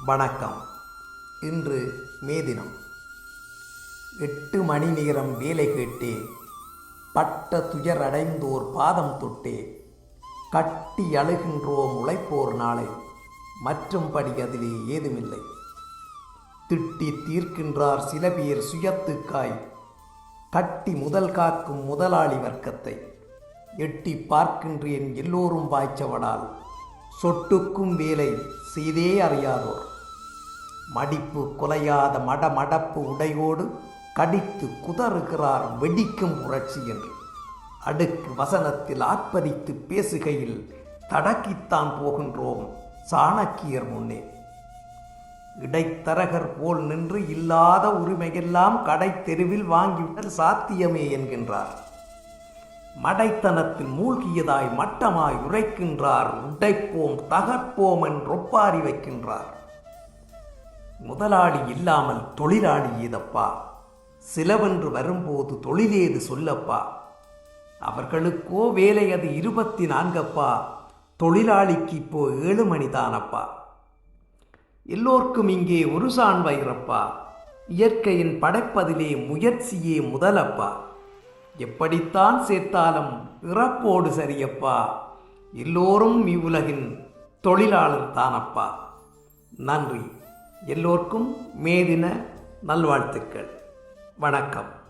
வணக்கம். இன்று மே தினம் எட்டு மணி நேரம் வேலை கேட்டே பட்ட துயர் அடைந்தோர் பாதம் தொட்டே கட்டி அழுகின்றோம் உழைப்போர் நாளை. மற்றும்படி அதிலே ஏதுமில்லை. திட்டி தீர்க்கின்றார் சில பேர் சுயத்துக்காய். கட்டி முதல் காக்கும் முதலாளி வர்க்கத்தை எட்டி பார்க்கின்றேன் எல்லோரும் வாய்ச்சவடால் சொட்டுக்கும் வேலை செய்தே அறியாதோர். மடிப்பு குலையாத மடமடப்பு உடையோடு கடித்து குதறுகிறார் வெடிக்கும் புரட்சி என்று அடுக்கு வசனத்தில் ஆர்ப்பரித்து பேசுகையில் தடக்கித்தான் போகின்றோம் சாணக்கியர் முன்னே. இடைத்தரகர் போல் நின்று இல்லாத உரிமையெல்லாம் கடை தெருவில் வாங்கிவிடல் சாத்தியமே என்கின்றார். மடைத்தனத்தில் மூழ்கியதாய் மட்டமாய் உரைக்கின்றார். உடைப்போம் தகர்ப்போம் என்றொப்பாரி வைக்கின்றார். முதலாளி இல்லாமல் தொழிலாளி ஏதப்பா? சிலவென்று வரும்போது தொழிலேது சொல்லப்பா? அவர்களுக்கோ வேலை அது இருபத்தி நான்கப்பா? தொழிலாளிக்கு இப்போ ஏழு மணிதானப்பா எல்லோர்க்கும் இங்கே ஒரு சான் வைரப்பா இயற்கையின் படைப்பதிலே முயற்சியே முதலப்பா? எப்படித்தான் சேர்த்தாலும் இறப்போடு சரியப்பா. எல்லோரும் இவ்வுலகின் தொழிலாளர் தானப்பா. நன்றி. எல்லோர்க்கும் மேதின நல்வாழ்த்துக்கள். வணக்கம்.